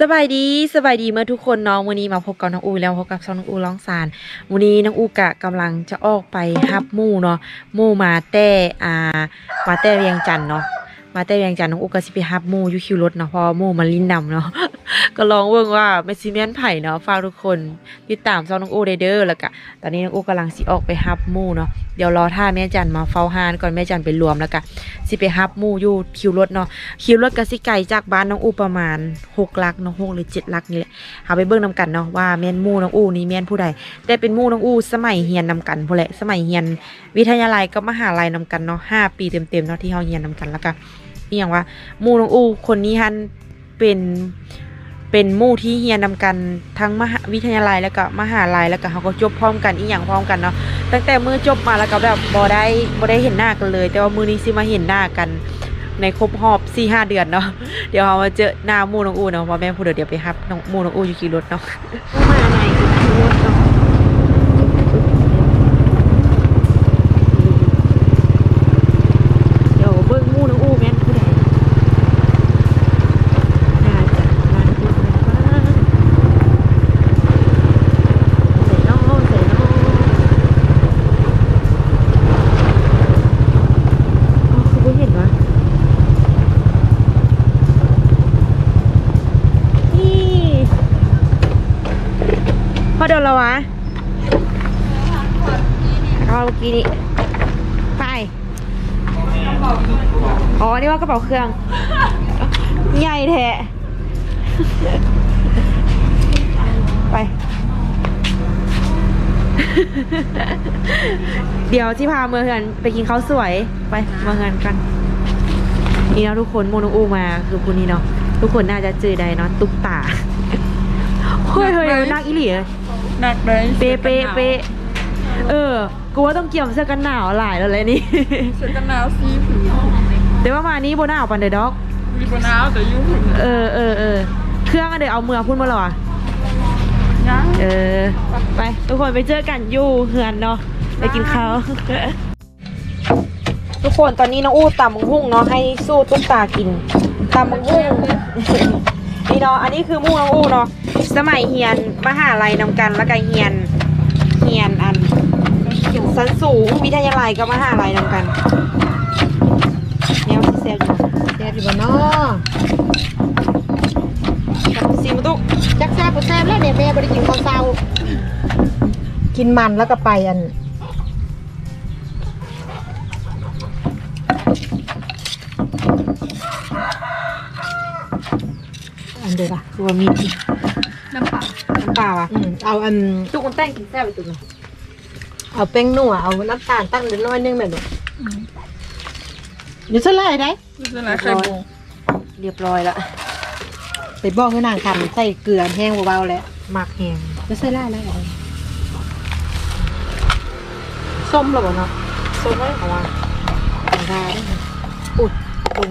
สบายดีสบายดีเมื่อทุกคนน้องวันนี้มาพบกับน้องอูแล้วพบกับช่องน้องอูร้องสารวันนี้น้องอูกะกำลังจะออกไปฮับมู่เนาะมู่มาแต่อ่ามาแต่เวียงจันเนาะมาแต่เวียงจันน้องอูกะสิไปฮับมู่ยูคิวรถเนาะพอมู่มาลิ้นดำเนาะ ก็ลองเบิ่งว่าเมซิเมนไผ่เนาะฝากทุกคนติดตามช่องน้องอูด้เด้อแล้วก็ตอนนี้น้องอูกำลังสิออกไปฮับมู่เนาะเดี๋ยวรอท่าแม่จันมาเฝ้าฮานก่อนแม่จันไปรวมแล้วก็สิไปฮับมู่อยู่คิวรถเนาะคิวรถกสิไก่จากบ้านน้องอูประมาณ6ลักเนาะ6หรือ7ลักนี่แหละหาไปเบิ่งนำกันเนาะว่าแม่นมู่น้องอูนี่แม่นผู้ใดแต่เป็นมู่น้องอูสมัยเรียนนำกันพุ่นแหละสมัยเรียน วิทยาลัยกับมหาลัยนำกันเนาะห้าปีเต็มๆเนาะที่เฮาเรียนนำกันแล้วก็อีหยังว่ามู่น้องอูคนนี้ฮันเป็น เป็นมู่ที่เฮียนนำกันทั้งมหาวิทยาลัยแล้วก็มหาลัยแล้วก็เขาก็จบพร้อมกันอีกอย่างพร้อมกันเนาะตั้งแต่มือจบมาแล้วก็แบบบอได้บอได้เห็นหน้ากันเลย แต่ว่ามือนี้ซิมาเห็นหน้ากันในครบหอบสี่ห้าเดือนเนาะเดี๋ยวเรามาเจอหน้ามู่น้องอูเนาะพ่อแม่พูดเดี๋ยวไปครับน้องมู่น้องอูอยู่ขี่รถเนาะมาไหนาะเดี๋ยวเบิ้งหมู่น้องอูแม่นผู้ใดน่าจะมาพูดกันบ้างใส่น้องใส่น้องอ๋อคือบ่เห็นวะ นี่พอเดิน แล้ววะเอาเมื่อกี้นี่ไป อ๋อ นี่ว่ากระเป๋าเครื่อง ใหญ่แท้ไป เดี๋ยวที่พาเมือเฮือนไปกินข้าวสวยไปเมือเฮือนกัน นี่นะทุกคนโมโนอูมาคือคนนี้เนาะทุกคนน่าจะเจอได้เนาะตุ๊กตา เฮ้ยเฮ้ยนักอีหลีเลย หนักเลยเป๊ะเป๊ะเป๊ะเออ กูว่าต้องเกี่ยวเสื้อกันหนาวหลายแล้วเลยนี่ เสื้อกันหนาวสีผืนแต่ว่ามานี้โบหนาวปันเดอด็อก มีบนหนาวแต่อยุ่ผืนเออเออเออเครื่องอันเดี๋ยวเอาเมือพุ่นมาหรอวะยังเออ ไป ทุกคนไปเจอกันอยู่เฮือนเนาะไปกินข้าวทุกคนตอนนี้น้องอู้ตำมังหุ่งเนาะให้สู้ตุ๊กตากินตำมังหุ่ง นี่เนาะอันนี้คือหมู่น้องอู้เนาะสมัยเฮียนมหาลัยนำกันแล้วก็เฮียนเฮียนอันสันสูงวิทยาลัยกับมหาลัยนำกันแนวที่เซลอยู่แซ่บอยู่บ่เนาะกับซีมาตุกจักแซ่บบ่แซ่บแล้วเนี่ยแม่บ่ได้กินข้าวเช้ากินมันแล้วก็ไปอัน เดียวละตัวมีดน้ำปลาน้ำปลาว่ะอืมเอาอันตุกคนแต่งกินแซ่บไปตุกเนาะเอาแป้งนัวเอาน้ำตาลตั้งเล็กน้อยนึงแม่ลูกเดี๋ยวจะไล่ได้ดูสินะไข่มุงเรียบร้อยละไปบอกให้นางคำใส่เกลือแห้งเบาๆแล้วหมักแหงจะใส่ไล่แล้วเอาส้มหรอบ่เนาะโซนได้ของว่าเอาได้อุดปุง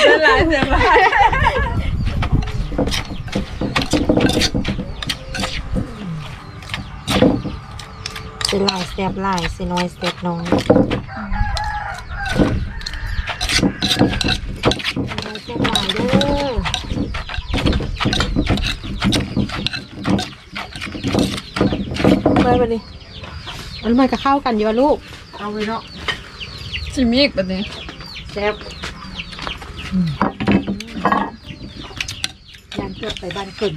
เส้นลายเส้นลายเป็นลายแซ่บลายเซน้อยแซ่บน้อยเอาเส้นลายเด้อไปไปดิมันมันก็เข้ากันอยู่ว่าลูก เอาไปเนาะชิมิกแบบนี้ แซ่บยันเกือบไปบ้านเก่ง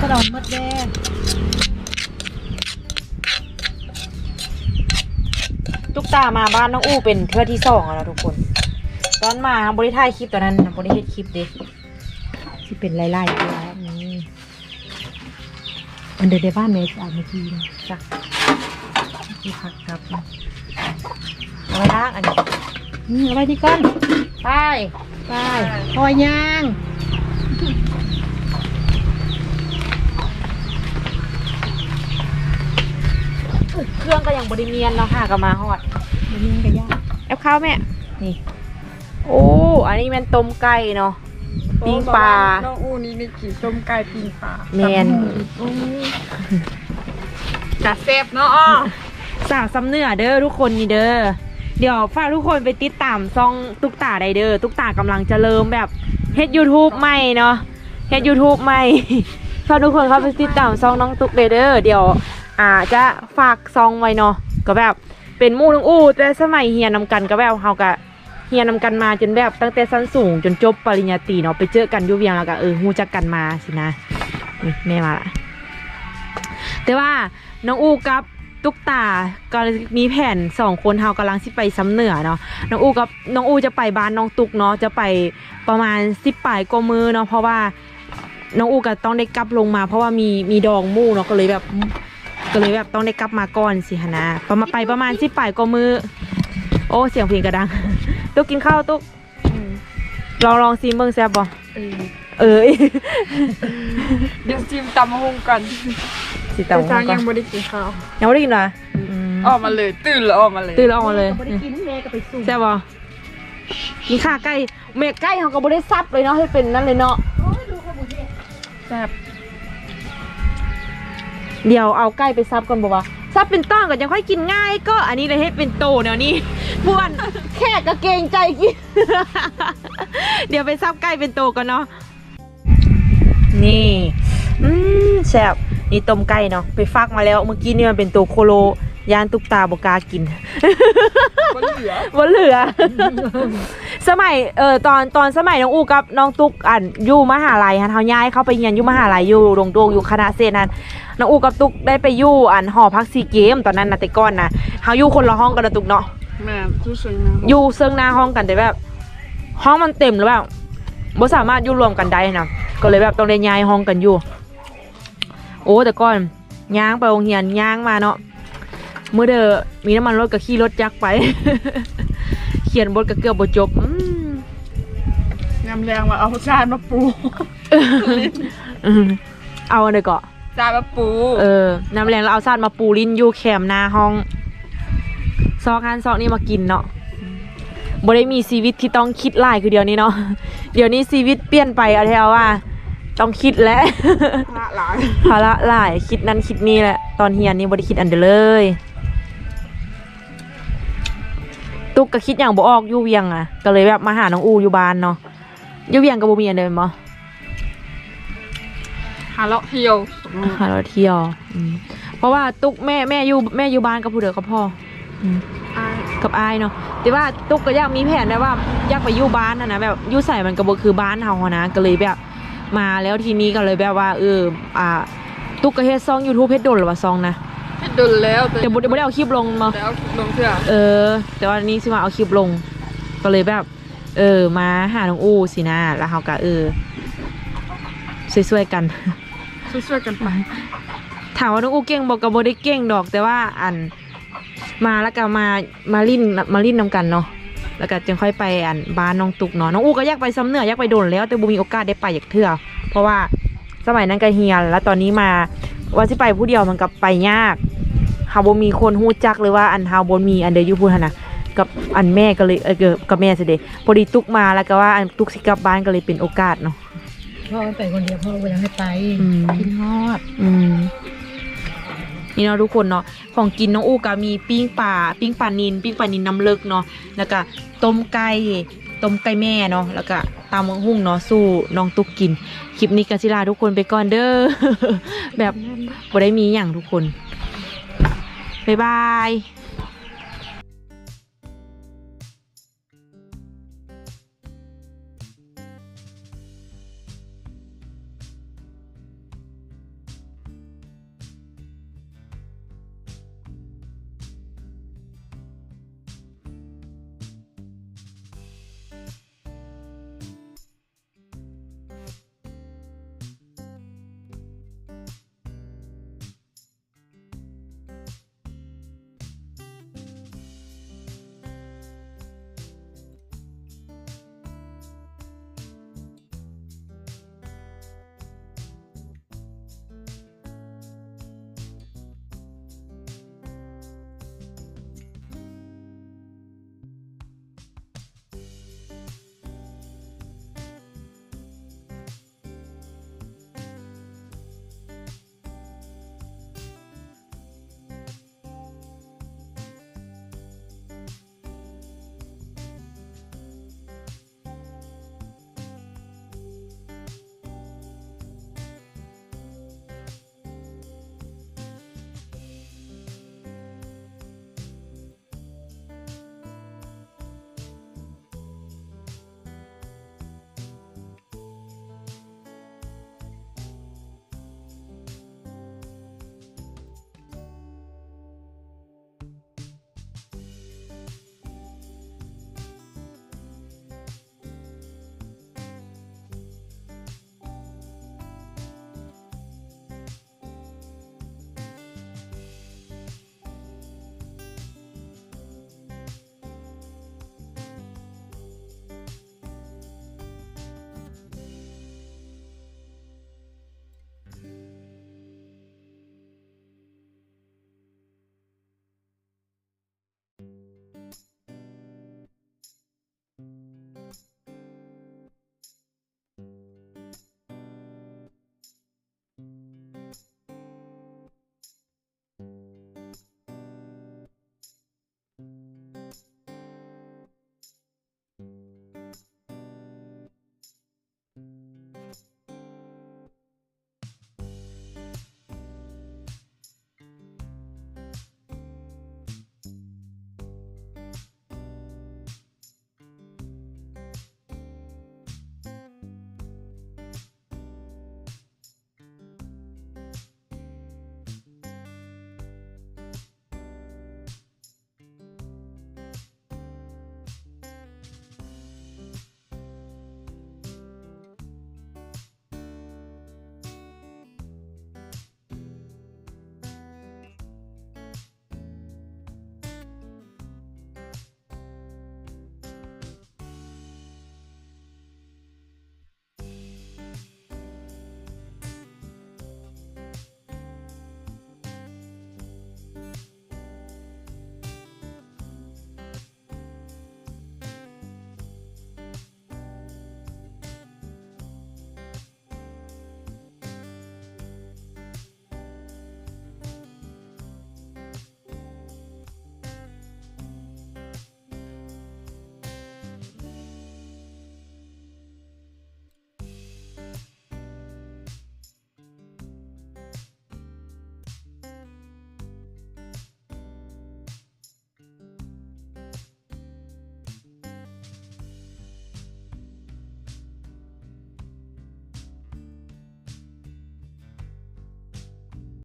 ก็ดอนมดแดงตุกตามาบ้านน้องอู้เป็นเทื่อที่สองแล้วทุกคน ตอนมาบริถ่ายคลิปตอนนั้นบริเฮ็ดคลิปเด็ เป็นไล่ๆตัวนี้อันเดียวในบ้านเมย์อ่านเมื่อกี้นะจ้ะที่พักครับเอาไว้ล้างอันนี้อืมเอาไว้ที่ก้อนไปไปคอยย่างเครื่องก็ยังบริเมียนเนาะค่ะก็มาฮอดเดี๋ยวนี้มันก็ย่างแอบข้าวแม่นี่ โอ้ อันนี้มันต้มไก่เนาะโต ปิ้งปลาน้องอูนี่ได้กินต้มไก่ปิ้งปลาแมนกะเซฟเนาะสาวซ้ำเนื้อเด้อทุกคนนี่เด้อเดี๋ยวฝากทุกคนไปติดตามซองตุ๊กตาไดเด้อตุ๊กตากำลังจะเริ่มแบบเฮ็ด YouTube ใหม่เนาะเฮ็ด YouTube ใหม่ฝากทุกคนเข้าไปติดตามซองน้องตุ๊กเด้อเด้อเดี๋ยวอ่าจะฝากซองไว้เนาะก็แบบเป็นหมู่ทั้งอู้แต่สมัยเฮียนนำกันก็แบบเฮาก็เฮียนนำกันมาจนแบบตั้งแต่ชั้นสูงจนจบปริญญาตรีเนาะไปเจอกันอยู่เวียงแล้วก็เออฮู้จักกันมาสินะแม่มาละแต่ว่าน้องอูกับตุ๊กตาก็มีแผนสองคนเฮากำลังสิไปซ้ำเหนือเนาะน้องอูกับน้องอูจะไปบ้านน้องตุ๊กเนาะจะไปประมาณสิบปลายกว่ามือเนาะเพราะว่าน้องอูก็ต้องได้กลับลงมา เพราะว่ามีมีดองมู่เนาะก็เลยแบบก็เลยแบบต้องได้กลับมาก่อนสิฮะนะประมาณไปประมาณสิบปลายกว่ามือ โอ้เสียงเพลงกระดัง ตุ๊กกินข้าวตุ๊กลองลองซีเบิ้งแซ่บบ่เออเดี๋ยวจิ้มตำมะฮงกันสิแต่ตำช้างก่อยันงไม่ได้กินข้าวยังไม่ได้กินเหรออืมออกมาเลย ตื่นแล้วออกมาเลย ตื่นแล้วออกมาเลยก็บ่ได้กินแม่ก็ไปสุ่มใช่ป่ะกินข้าวใกล้เมฆใกล้เขาก็บ่ได้ซับเลยเนาะให้เป็นนั่นเลยเนาะแซ่บเดี๋ยวเอาใกล้ไปซับก่อนบอกว่าซับเป็นต้อนก่อนยังค่อยกินง่าย ก็อันนี้เลยให้เป็นโตแนวนี้ พวน แค่กระเกรงใจกิน เดี๋ยวไปซับใกล้เป็นโตกันเนาะ นี่ อืมแซ่บนี่ต้มไก่เนาะ ไปฟักมาแล้ว เมื่อกี้นี่มันเป็นตัวโคโล ยานตุกตาบกล้ากินก็เหลือว่าเหลือ สมัย เออตอน ตอนสมัยน้องอูกับน้องตุ๊กอันอยู่มหาลัยฮะเฮาย้ายเข้าไปเรียนอยู่มหาลัยอยู่โรงโดงอยู่คณะเศรษฐนั้น น้องอูกับตุ๊กได้ไปอยู่อันหอพักซีเกมตอนนั้นนะแต่ก่อนนะเฮาอยู่คนละห้องกันนะตุ๊กเนาะ แม่ผู้สวยงามอยู่เซิงหน้าห้องกันแต่แบบ ห้องมันเต็มแล้วแบบบ่สามารถอยู่รวมกันได้นะก็เลยแบบต้องได้ย้ายห้องกันอยู่ โอ้แต่ก่อนย่างไปโรงเรียนย่างมาเนาะเมื่อเดอมีน้ำมันรถกับขี่รถจักรไป เขียนบทก็เกือบบจบอืมยำแรงมาเอาจานมาปูอืมเอาอันเดยวก่อนจานมาปู เออน้ำแรงแล้วเอาซาดมาปูลิ้นอยู่แคมหน้าห้อง ซอกฮันซอกนี่มากินเนาะบ่ได้มีชีวิตที่ต้องคิดหลายคือเดียวนี้เนาะ เดี๋ยวนี้ชีวิตเปลี่ยนไปเอาแทวว่า ต้องคิดแล้วละหลายภาระหลายคิดนั้นคิดนี่แหละ ตอนเฮียนนี่บ่ได้คิดอันเดียวเลย ตุกก็คิดอย่างบ่ออกอยู่เวียงอะ ก็เลยแบบมาหาน้องอูอยู่บ้านเนาะอยู่เวียงก็บ่มีอันเดิมบ่หาเลาะเที่ยวหาเราเที่ยวอืมเพราะว่าตุกแม่แม่อยู่แม่อยู่บ้านกับผู้เดียวกับพ่ออืมอาย กับอายเนาะแต่ว่าตุกก็อยากมีแผนได้ว่าอยากไปอยู่บ้านนะนะแบบอยู่ใส่มันก็บ่คือบ้านเฮาหั้นนะก็เลยแบบมาแล้วทีนี้ก็เลยแบบว่าเอออ่าตุกก็เฮ็ดซอง YouTube เฮ็ดโดนหรือว่าซองนะให้ดุลแล้วแต่บ่ได้บ่ได้เอาคลิปลงมาแล้วลงเสื้อเออ แต่ว่านี้สิมาเอาคลิปลง ก็เลยแบบ เออมาหาน้องอู้สินะแล้วเฮาก็เออช่วยๆกันช่วยๆกันไปถามว่าน้องอูเก่งบอกกับโบได้เก่งดอกแต่ว่าอัน มาแล้วก็มามาลิ้นมาลิ้นนำกันเนาะแล้วก็จึงค่อยไปอันบ้านน้องตุกเนาะน้องอูก็อยากไปซ้ำเหนืออยากไปโดนแล้ว แต่บูมีโอกาสได้ไปอยากเถื่อเพราะว่าสมัยนั้นก็เฮียนแล้วตอนนี้มาว่าสิไปผู้เดียวมันกับไปยากฮาบ่มีคนฮู้จักเลยว่าอันฮาบ่มีอันเดออยู่พูดหั่นนะกับอันแม่ก็เลยเออเกิดกับแม่สิเดพอดีตุกมาแล้วก็ว่าอันตุกสิกลับบ้านก็เลยเป็นโอกาสเนาะพ่อไปคนเดียวพ่อบ่อยากให้ไปอืมกินฮอดอืม นี่เนาะทุกคนเนาะของกินน้องอูก็มีปิ้งป่าปิ้งปลานินปิ้งปลานินน้ำเลิกเนาะแล้วก็ต้มไก่ต้มไก่แม่เนาะแล้วก็ตำมังหุ่งเนาะสู้น้องตุกกิน คลิปนี้กสิลาทุกคนไปก่อนเด้อแบบบ่ได้มีอย่างทุกคนบ๊ายบาย